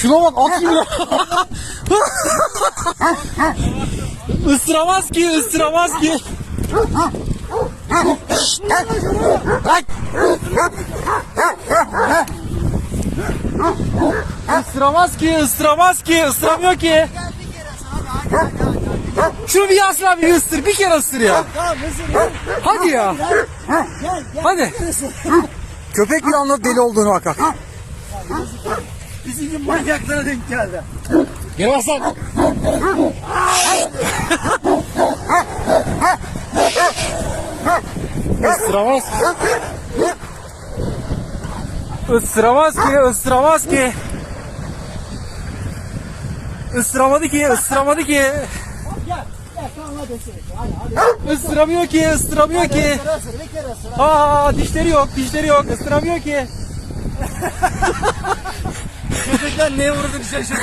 Şuna bak at gibi. Isıramaz ki, ısıramaz ki. Bak. Isıramaz ki, ısıramaz ki, ısıramıyor ki. Şunu bir Yasin abi bir ısır, bir kere ısır ya. Tamam ısır ya. Hadi ya. Gel gel. Hadi. Köpek bile anladı deli olduğunu bak bak. Bizim gibi manyaklara denk geldi. Gel Hasan. Isıramaz. Isıramaz ki, ısıramaz ki. Isıramadı ki, ısıramadı ki. Gel. Gel tamam hadi ısır. Hadi hadi. Isıramıyor ki, ısıramıyor ki. Isır ısır bir kere ısır. Aa dişleri yok, dişleri yok, ısıramıyor ki. Köpekler neye uğradığını şaşırdı.